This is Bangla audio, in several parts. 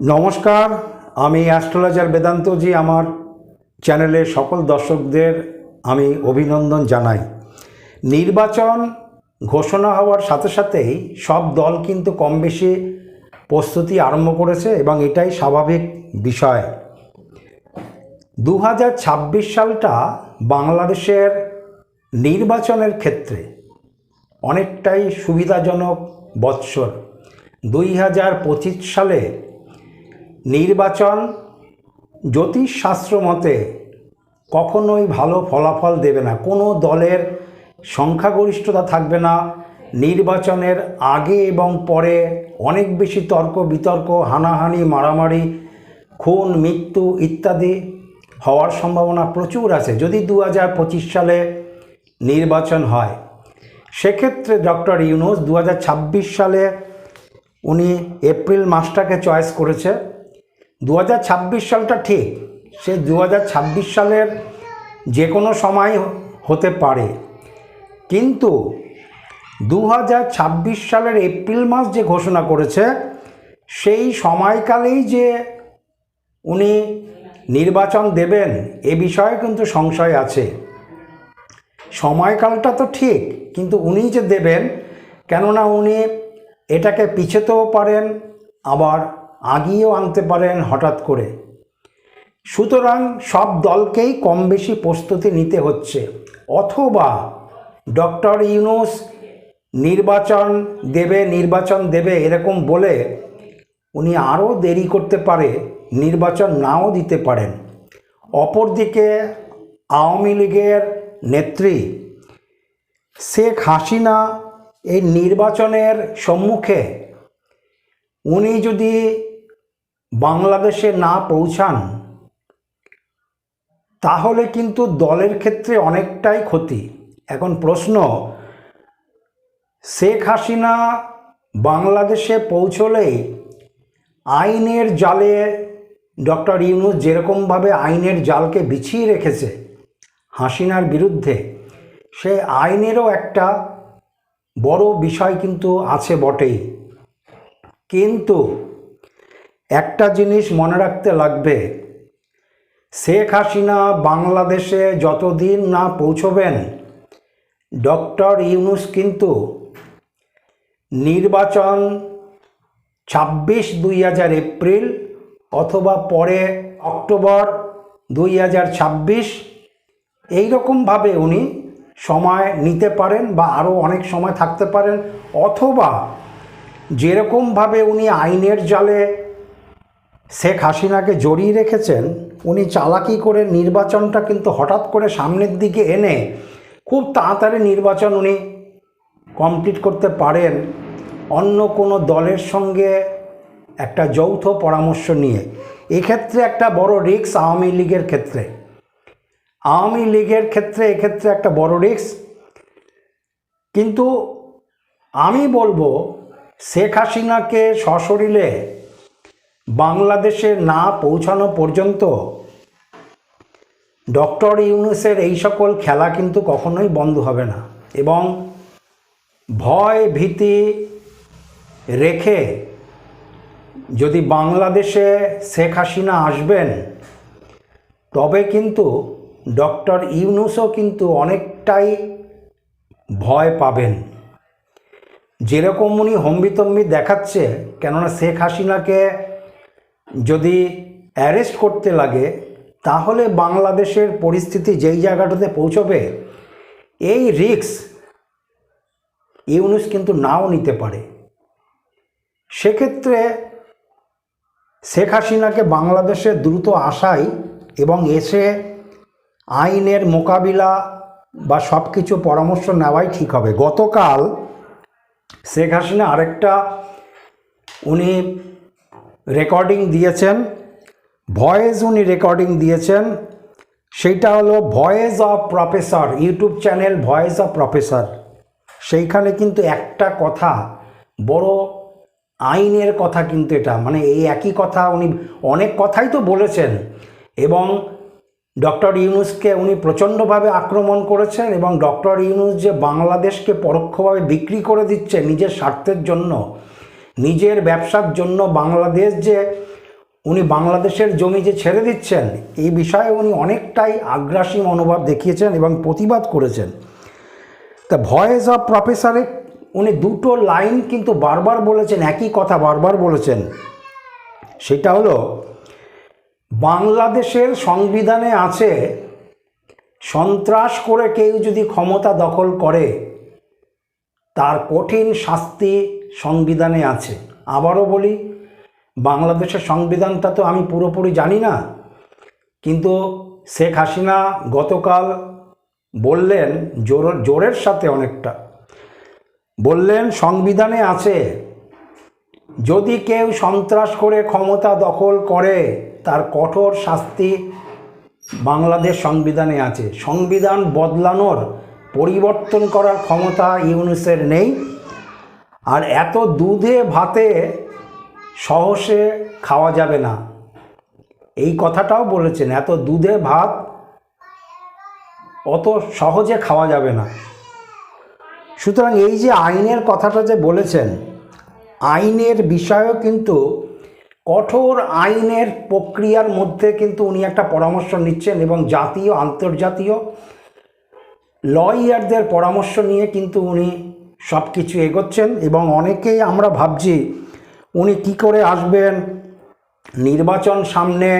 নমস্কার, আমি অ্যাস্ট্রোলজার বেদান্তজি, আমার চ্যানেলের সকল দর্শকদের আমি অভিনন্দন জানাই। নির্বাচন ঘোষণা হওয়ার সাথে সাথেই সব দল কিন্তু কম বেশি প্রস্তুতি আরম্ভ করেছে এবং এটাই স্বাভাবিক বিষয়। দু হাজার ছাব্বিশ সালটা বাংলাদেশের নির্বাচনের ক্ষেত্রে অনেকটাই সুবিধাজনক বৎসর। দুই হাজার পঁচিশ সালে নির্বাচন জ্যোতিষশাস্ত্র মতে কখনোই ভালো ফলাফল দেবে না। কোনো দলের সংখ্যাগরিষ্ঠতা থাকবে না। নির্বাচনের আগে এবং পরে অনেক বেশি তর্ক, বিতর্ক, হানাহানি, মারামারি, খুন, মৃত্যু ইত্যাদি হওয়ার সম্ভাবনা প্রচুর আছে। যদি দু হাজার পঁচিশ সালে নির্বাচন হয়, সেক্ষেত্রে ডক্টর ইউনুস দু হাজার ছাব্বিশ সালে উনি এপ্রিল মাসটাকে চয়েস করেছে। দু হাজার ছাব্বিশ সালটা ঠিক, সে দু হাজার ছাব্বিশ সালের যে কোনো সময় হতে পারে। কিন্তু দু হাজার ছাব্বিশ সালের এপ্রিল মাস যে ঘোষণা করেছে, সেই সময়কালেই যে উনি নির্বাচন দেবেন, এ বিষয়ে কিন্তু সংশয় আছে। সময়কালটা তো ঠিক, কিন্তু উনি যে দেবেন, কেননা উনি এটাকে পিছোতেও পারেন, আবার আগিয়েও আনতে পারেন হঠাৎ করে। সুতরাং সব দলকেই কম বেশি প্রস্তুতি নিতে হচ্ছে। অথবা ডক্টর ইউনুস নির্বাচন দেবে নির্বাচন দেবে এরকম বলে উনি আরও দেরি করতে পারে, নির্বাচন নাও দিতে পারেন। অপরদিকে আওয়ামী লীগের নেত্রী শেখ হাসিনা এই নির্বাচনের সম্মুখে উনি যদি বাংলাদেশে না পৌঁছান, তাহলে কিন্তু দলের ক্ষেত্রে অনেকটাই ক্ষতি। এখন প্রশ্ন, শেখ হাসিনা বাংলাদেশে পৌঁছলেই আইনের জালে ডক্টর ইউনুস যেরকমভাবে আইনের জালকে বিছিয়ে রেখেছে হাসিনার বিরুদ্ধে, সে আইনেরও একটা বড় বিষয় কিন্তু আছে বটেই। কিন্তু একটা জিনিস মনে রাখতে লাগবে, শেখ হাসিনা বাংলাদেশে যতদিন না পৌঁছবেন, ডক্টর ইউনুস কিন্তু নির্বাচন ছাব্বিশ দুই হাজার এপ্রিল অথবা পরে অক্টোবর দুই হাজার ছাব্বিশ, এইরকমভাবে উনি সময় নিতে পারেন বা আরও অনেক সময় থাকতে পারেন, অথবা যেরকমভাবে উনি আইনের জালে শেখ হাসিনাকে জড়িয়ে রেখেছেন, উনি চালাকি করে নির্বাচনটা কিন্তু হঠাৎ করে সামনের দিকে এনে খুব তাড়াতাড়ি নির্বাচন উনি কমপ্লিট করতে পারেন অন্য কোনো দলের সঙ্গে একটা যৌথ পরামর্শ নিয়ে। এক্ষেত্রে একটা বড় রিক্স আওয়ামী লীগের ক্ষেত্রে। আওয়ামী লীগের ক্ষেত্রে এক্ষেত্রে একটা বড় রিক্স কিন্তু আমি বলব, শেখ হাসিনাকে সশরীরে বাংলাদেশে না পৌঁছানো পর্যন্ত ডক্টর ইউনুসের এই সকল খেলা কিন্তু কখনোই বন্ধ হবে না। এবং ভয় ভীতি রেখে যদি বাংলাদেশে শেখ হাসিনা আসবেন, তবে কিন্তু ডক্টর ইউনুসও কিন্তু অনেকটাই ভয় পাবেন। যেরকম উনি হম্বিতম্বি দেখাচ্ছে, কেননা শেখ হাসিনাকে যদি অ্যারেস্ট করতে লাগে, তাহলে বাংলাদেশের পরিস্থিতি যেই জায়গাটাতে পৌঁছবে, এই রিক্স ইউনুস কিন্তু নাও নিতে পারে। সেক্ষেত্রে শেখ হাসিনাকে বাংলাদেশে দ্রুত আসাই এবং এসে আইনের মোকাবিলা বা সব কিছু পরামর্শ নেওয়াই ঠিক হবে। গতকাল শেখ হাসিনা আরেকটা, উনি রেকর্ডিং দিয়েছেন, ভয়েস উনি রেকর্ডিং দিয়েছেন। সেইটা হলো voice of professor, YouTube channel voice of professor. সেইখানে কিন্তু একটা কথা, বড় আইনের কথা কিন্তু এটা। মানে এই একই কথা উনি, অনেক কথাই তো বলেছেন। এবং ডক্টর ইউনুসকে উনি প্রচণ্ডভাবে আক্রমণ করেছেন এবং ডক্টর ইউনুস যে বাংলাদেশকে পরোক্ষভাবে বিক্রি করে দিচ্ছে নিজের স্বার্থের জন্য নিজের ব্যবসার জন্য বাংলাদেশ যে উনি বাংলাদেশের জমি যে ছেড়ে দিচ্ছেন, এই বিষয়ে উনি অনেকটাই আগ্রাসী মনোভাব দেখিয়েছেন এবং প্রতিবাদ করেছেন। তা ভয়েস অফ প্রফেসরে উনি দুটো লাইন কিন্তু বারবার বলেছেন, একই কথা বারবার বলেছেন। সেটা হলো, বাংলাদেশের সংবিধানে আছে, সন্ত্রাস করে কেউ যদি ক্ষমতা দখল করে, তার কঠিন শাস্তি সংবিধানে আছে। আবারও বলি, বাংলাদেশের সংবিধানটা তো আমি পুরোপুরি জানি না, কিন্তু শেখ হাসিনা গতকাল বললেন, জোর, জোরের সাথে অনেকটা, বললেন সংবিধানে আছে, যদি কেউ সন্ত্রাস করে ক্ষমতা দখল করে, তার কঠোর শাস্তি বাংলাদেশ সংবিধানে আছে। সংবিধান বদলানোর, পরিবর্তন করার ক্ষমতা ইউনুসের নেই। আর এত দুধে ভাতে সহসে খাওয়া যাবে না। এই কথাটাও বলেছেন, এত দুধে ভাত অত সহজে খাওয়া যাবে না। সুতরাং এই যে আইনের কথাটা যে বলেছেন, আইনের বিষয়েও কিন্তু কঠোর আইনের প্রক্রিয়ার মধ্যে কিন্তু উনি একটা পরামর্শ নিচ্ছেন এবং জাতীয়, আন্তর্জাতীয় লয়ারদের পরামর্শ নিয়ে কিন্তু উনি সব কিছু এগোচ্ছেন এবং অনেকেই আমরা ভাবছি উনি কি করে আসবেন নির্বাচন সামনে।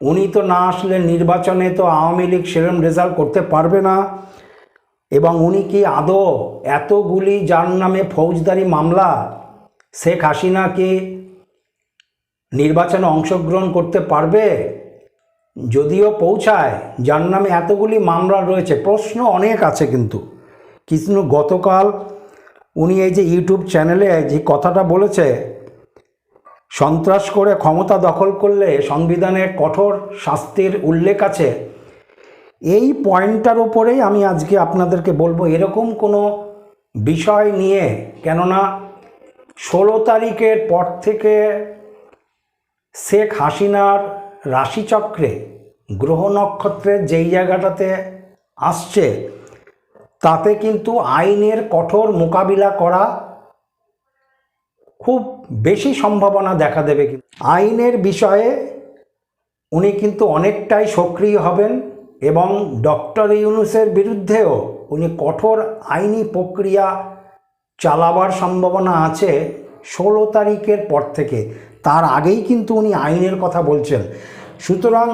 উনি তো না আসলে নির্বাচনে তো আওয়ামী লীগ সেরম রেজাল্ট করতে পারবে না। এবং উনি কি আদৌ এতগুলি যার নামে ফৌজদারি মামলা শেখ হাসিনা কি নির্বাচনে অংশগ্রহণ করতে পারবে? যদিও পৌঁছায়, যার নামে এতগুলি মামলা রয়েছে, প্রশ্ন অনেক আছে কিন্তু। কিন্তু গতকাল উনি এই যে ইউটিউব চ্যানেলে যে কথাটা বলেছে, সন্ত্রাস করে ক্ষমতা দখল করলে সংবিধানের কঠোর শাস্তির উল্লেখ আছে। এই পয়েন্টটার উপরেই আমি আজকে আপনাদেরকে বলব, এরকম কোনো বিষয় নিয়ে, কেননা ষোলো তারিখের পর থেকে শেখ হাসিনার রাশিচক্রে গ্রহ নক্ষত্রের যেই জায়গাটাতে আসছে তাতে কিন্তু আইনের কঠোর মোকাবিলা করা খুব বেশি সম্ভাবনা দেখা দেবে কিন্তু। আইনের বিষয়ে উনি কিন্তু অনেকটাই সক্রিয় হবেন এবং ডক্টর ইউনুসের বিরুদ্ধেও উনি কঠোর আইনি প্রক্রিয়া চালাবার সম্ভাবনা আছে ষোলো তারিখের পর থেকে। তার আগেই কিন্তু উনি আইনের কথা বলছেন। সুতরাং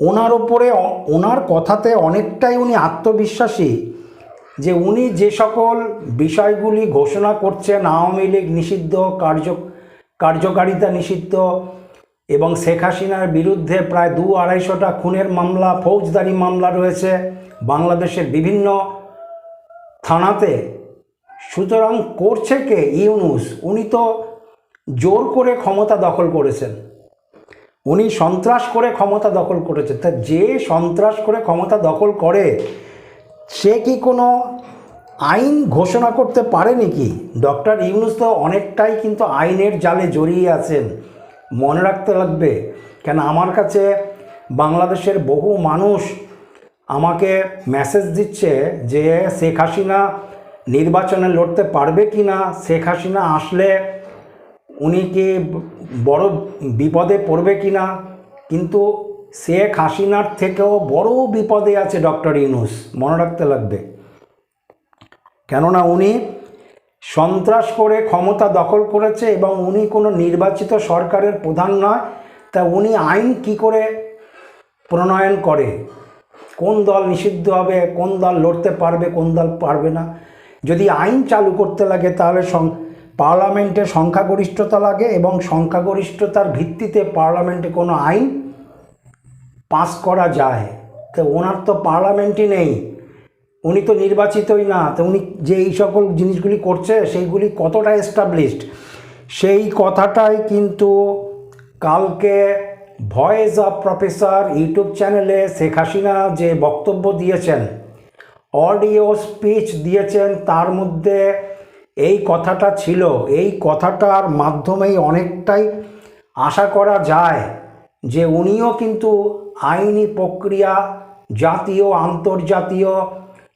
ওনার ওপরে ওনার কথাতে অনেকটাই উনি আত্মবিশ্বাসী। যে উনি যে সকল বিষয়গুলি ঘোষণা করছেন, আওয়ামী লীগ নিষিদ্ধ, কার্য, কার্যকারিতা নিষিদ্ধ এবং শেখ হাসিনার বিরুদ্ধে প্রায় দু আড়াইশোটা খুনের মামলা, ফৌজদারি মামলা রয়েছে বাংলাদেশের বিভিন্ন থানাতে। সুতরাং করছে কে ইউনুস? উনি তো জোর করে ক্ষমতা দখল করেছেন। উনি সন্ত্রাস করে ক্ষমতা দখল করেছেন। তা যে সন্ত্রাস করে ক্ষমতা দখল করে সে কি কোনো আইন ঘোষণা করতে পারে নাকি ডক্টর ইউনুস তো অনেকটাই কিন্তু আইনের জালে জড়িয়ে আছেন। মনে রাখতে লাগবে, কেন আমার কাছে বাংলাদেশের বহু মানুষ আমাকে মেসেজ দিচ্ছে যে শেখ হাসিনা নির্বাচনে লড়তে পারবে কি না শেখ হাসিনা আসলে উনি কি বড় বিপদে পড়বে কি না কিন্তু শেখ হাসিনার থেকেও বড় বিপদে আছে ডক্টর ইউনুস। মনে রাখতে লাগবে। কেননা উনি সন্ত্রাস করে ক্ষমতা দখল করেছে এবং উনি কোনো নির্বাচিত সরকারের প্রধান নয়। তা উনি আইন কি করে প্রণয়ন করে? কোন দল নিষিদ্ধ হবে? কোন দল লড়তে পারবে? কোন দল পারবে না? যদি আইন চালু করতে লাগে তাহলে পার্লামেন্টে সংখ্যাগরিষ্ঠতা লাগে এবং সংখ্যাগরিষ্ঠতার ভিত্তিতে পার্লামেন্টে কোনো আইন পাস করা যায়। তো ওনার তো পার্লামেন্টই নেই। উনি তো নির্বাচিতই না। তো উনি যে এই সকল জিনিসগুলি করছে, সেইগুলি কতটা এস্টাবলিশড সেই কথাটাই কিন্তু কালকে ভয়েস অফ প্রফেসর ইউটিউব চ্যানেলে শেখ হাসিনা যে বক্তব্য দিয়েছেন অডিও স্পিচ দিয়েছেন, তার মধ্যে এই কথাটা ছিল। এই কথাটার মাধ্যমেই অনেকটাই আশা করা যায় যে উনিও কিন্তু আইনি প্রক্রিয়া, জাতীয়, আন্তর্জাতীয়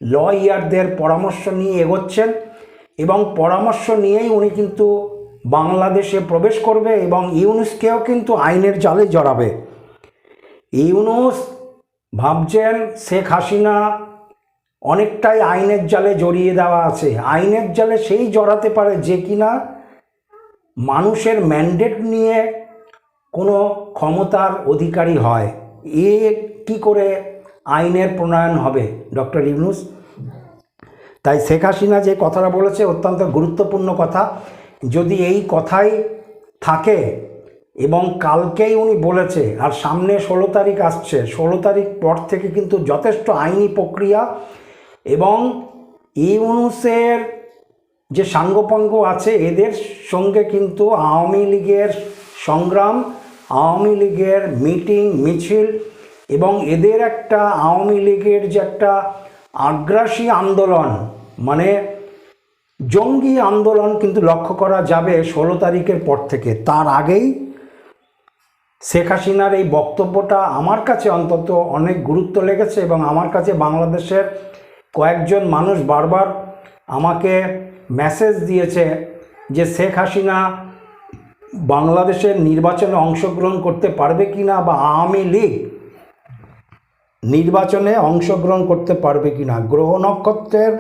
লয়ারদের পরামর্শ নিয়ে এগোচ্ছেন এবং পরামর্শ নিয়েই উনি কিন্তু বাংলাদেশে প্রবেশ করবে এবং ইউনুসকেও কিন্তু আইনের জালে জড়াবে। ইউনুস ভাবছেন শেখ হাসিনা অনেকটাই আইনের জালে জড়িয়ে দেওয়া আছে। আইনের জালে সেই জড়াতে পারে যে কিনা মানুষের ম্যান্ডেট নিয়ে কোনো ক্ষমতার অধিকারী হয়। এ কি করে আইনের প্রণয়ন হবে, ডক্টর ইউনুস? তাই শেখ হাসিনা যে কথাটা বলেছে অত্যন্ত গুরুত্বপূর্ণ কথা। যদি এই কথাই থাকে এবং কালকেই উনি বলেছে, আর সামনে ষোলো তারিখ আসছে, ষোলো তারিখ পর থেকে কিন্তু যথেষ্ট আইনি প্রক্রিয়া এবং ইউনুসের যে সাঙ্গপাঙ্গ আছে, এদের সঙ্গে কিন্তু আওয়ামী লীগের সংগ্রাম আওয়ামী লীগের মিটিং, মিছিল এবং এদের একটা আওয়ামী লীগের যে একটা আগ্রাসী আন্দোলন মানে জঙ্গি আন্দোলন কিন্তু লক্ষ্য করা যাবে ষোলো তারিখের পর থেকে। তার আগেই শেখ হাসিনার এই বক্তব্যটা আমার কাছে অন্তত অনেক গুরুত্ব লেগেছে এবং আমার কাছে বাংলাদেশের কয়েকজন মানুষ বারবার আমাকে মেসেজ দিয়েছে যে শেখ হাসিনা বাংলাদেশের নির্বাচনে অংশগ্রহণ করতে পারবে কি না বা আওয়ামী লীগ নির্বাচনে অংশগ্রহণ করতে পারবে কি না? গ্রহ নক্ষত্রের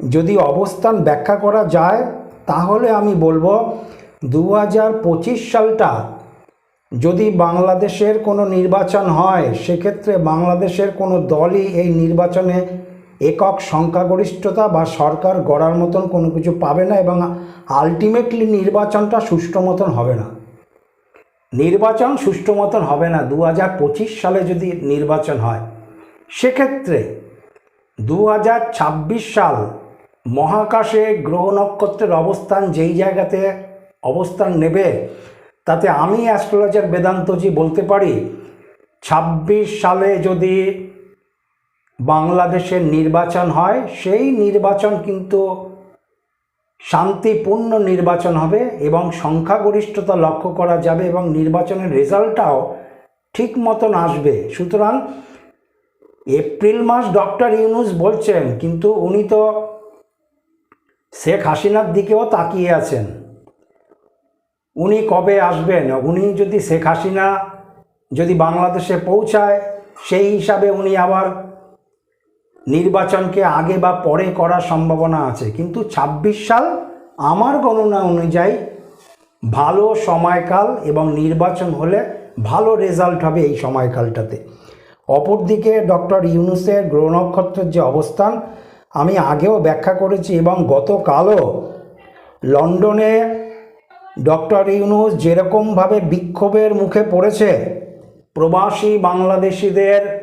যদি অবস্থান ব্যাখ্যা করা যায়, তাহলে আমি বলব দু হাজার পঁচিশ সালটা যদি বাংলাদেশের কোনো নির্বাচন হয়, সেক্ষেত্রে বাংলাদেশের কোনো দলই এই নির্বাচনে একক সংখ্যাগরিষ্ঠতা বা সরকার গড়ার মতন কোনো কিছু পাবে না এবং আলটিমেটলি নির্বাচনটা সুষ্ঠু মতন হবে না। নির্বাচন সুষ্ঠু মতন হবে না দু হাজার পঁচিশ সালে যদি নির্বাচন হয়, সেক্ষেত্রে দু হাজার ছাব্বিশ সাল মহাকাশে গ্রহ নক্ষত্রের অবস্থান যেই জায়গাতে অবস্থান নেবে, তাতে আমি অ্যাস্ট্রোলজার বেদান্তজি বলতে পারি, ছাব্বিশ সালে যদি বাংলাদেশের নির্বাচন হয়, সেই নির্বাচন কিন্তু শান্তিপূর্ণ নির্বাচন হবে এবং সংখ্যাগরিষ্ঠতা লক্ষ্য করা যাবে এবং নির্বাচনের রেজাল্টটাও ঠিক মতন আসবে। সুতরাং এপ্রিল মাস ডক্টর ইউনুস বলছেন, কিন্তু উনি তো শেখ হাসিনার দিকেও তাকিয়ে আছেন। উনি কবে আসবেন? উনি যদি শেখ হাসিনা যদি বাংলাদেশে পৌঁছায়, সেই হিসাবে উনি আবার নির্বাচনকে আগে বা পরে করার সম্ভাবনা আছে। কিন্তু ২৬ সাল আমার গণনা অনুযায়ী ভালো সময়কাল এবং নির্বাচন হলে ভালো রেজাল্ট হবে এই সময়কালটাতে। অপরদিকে ডক্টর ইউনুসের গ্রহ নক্ষত্রের যে অবস্থান, আমি আগেও ব্যাখ্যা করেছি এবং গতকালও লন্ডনে ডক্টর ইউনুস যেরকমভাবে বিক্ষোভের মুখে পড়েছে, প্রবাসী বাংলাদেশিদের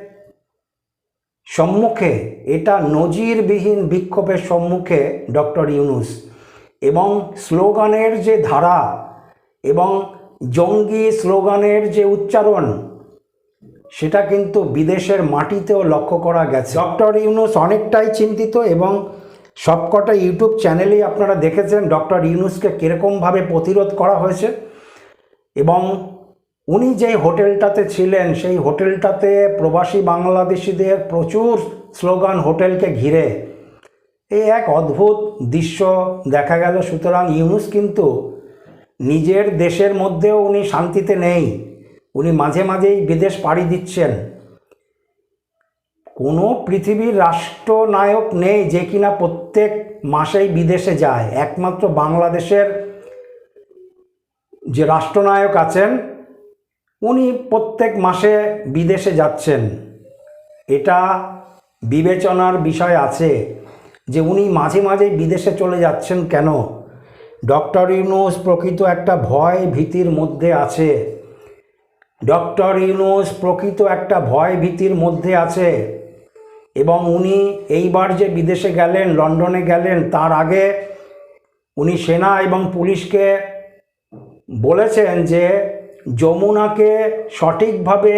সম্মুখে, এটা নজিরবিহীন বিক্ষোভের সম্মুখে ডক্টর ইউনুস। এবং স্লোগানের যে ধারা এবং জঙ্গি স্লোগানের যে উচ্চারণ, সেটা কিন্তু বিদেশের মাটিতেও লক্ষ্য করা গেছে। ডক্টর ইউনুস অনেকটাই চিন্তিত এবং সবকটা ইউটিউব চ্যানেলেই আপনারা দেখেছেন ডক্টর ইউনুসকে কীরকমভাবে প্রতিরোধ করা হয়েছে। এবং উনি যে হোটেলটাতে ছিলেন, সেই হোটেলটাতে প্রবাসী বাংলাদেশিদের প্রচুর স্লোগান হোটেলকে ঘিরে। এই এক অদ্ভুত দৃশ্য দেখা গেল। সুতরাং ইউনুস কিন্তু নিজের দেশের মধ্যেও উনি শান্তিতে নেই। উনি মাঝে মাঝেই বিদেশ পাড়ি দিচ্ছেন। কোনো পৃথিবীর রাষ্ট্রনায়ক নেই যে কিনা প্রত্যেক মাসেই বিদেশে যায়। একমাত্র বাংলাদেশের যে রাষ্ট্রনায়ক আছেন উনি প্রত্যেক মাসে বিদেশে যাচ্ছেন। এটা বিবেচনার বিষয় আছে যে উনি মাঝে মাঝে বিদেশে চলে যাচ্ছেন কেন? ডক্টর ইউনুস প্রকৃত একটা ভয় ভীতির মধ্যে আছে। ডক্টর ইউনুস প্রকৃত একটা ভয় ভীতির মধ্যে আছে। এবং উনি এইবার যে বিদেশে গেলেন, লন্ডনে গেলেন, তার আগে উনি সেনা এবং পুলিশকে বলেছেন যে যমুনাকে সঠিকভাবে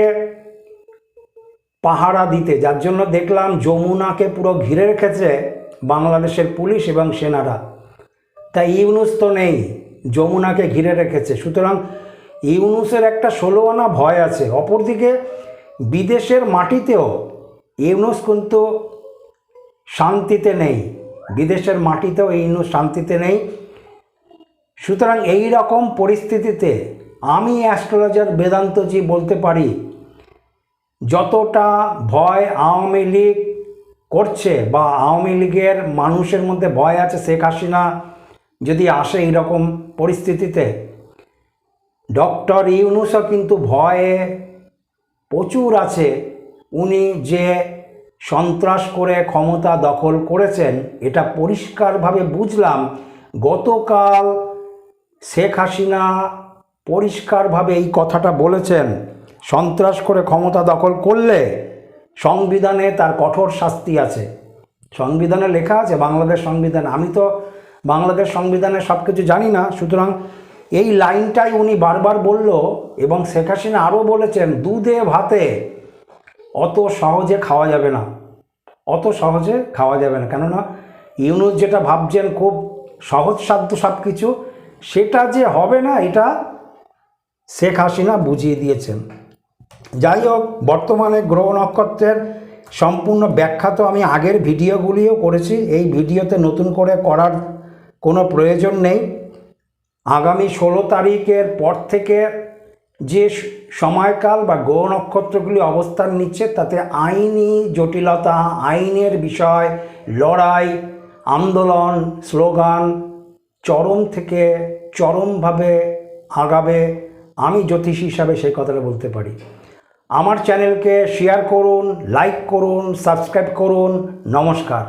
পাহারা দিতে, যার জন্য দেখলাম যমুনাকে পুরো ঘিরে রেখেছে বাংলাদেশের পুলিশ এবং সেনারা। তাই ইউনুস তো নেই, যমুনাকে ঘিরে রেখেছে। সুতরাং ইউনুসের একটা ষোলো আনা ভয় আছে। অপরদিকে বিদেশের মাটিতেও ইউনুস কিন্তু শান্তিতে নেই। বিদেশের মাটিতেও ইউনুস শান্তিতে নেই। সুতরাং এই রকম পরিস্থিতিতে আমি অ্যাস্ট্রোলজার বেদান্তজি বলতে পারি, যতটা ভয় আওয়ামী লীগ করছে বা আওয়ামী লীগের মানুষের মধ্যে ভয় আছে শেখ হাসিনা যদি আসে এইরকম পরিস্থিতিতে, ডক্টর ইউনুসও কিন্তু ভয়ে প্রচুর আছে। উনি যে সন্ত্রাস করে ক্ষমতা দখল করেছেন, এটা পরিষ্কারভাবে বুঝলাম। গতকাল শেখ হাসিনা পরিষ্কারভাবে এই কথাটা বলেছেন। সন্ত্রাস করে ক্ষমতা দখল করলে সংবিধানে তার কঠোর শাস্তি আছে। সংবিধানে লেখা আছে, বাংলাদেশ সংবিধান। আমি তো বাংলাদেশ সংবিধানে সব কিছু জানি না। সুতরাং এই লাইনটাই উনি বারবার বলল এবং শেখ হাসিনা আরও বলেছেন, দুধে ভাতে অত সহজে খাওয়া যাবে না। অত সহজে খাওয়া যাবে না। কেননা ইউনুস যেটা ভাবছেন খুব সহজসাধ্য সব কিছু সেটা যে হবে না, এটা শেখ হাসিনা বুঝিয়ে দিয়েছেন। যাই হোক, বর্তমানে গ্রহ নক্ষত্রের সম্পূর্ণ ব্যাখ্যা তো আমি আগের ভিডিওগুলিও করেছি। এই ভিডিওতে নতুন করে করার কোনো প্রয়োজন নেই। আগামী ষোলো তারিখের পর থেকে যে সময়কাল বা গ্রহ নক্ষত্রগুলি অবস্থান নিচ্ছে, তাতে আইনি জটিলতা, আইনের বিষয়, লড়াই, আন্দোলন, স্লোগান চরম থেকে চরমভাবে আগাবে। আমি জ্যোতিষ হিসাবে সেই কথাটা বলতে পারি। আমার চ্যানেলকে শেয়ার করুন লাইক করুন সাবস্ক্রাইব করুন, নমস্কার।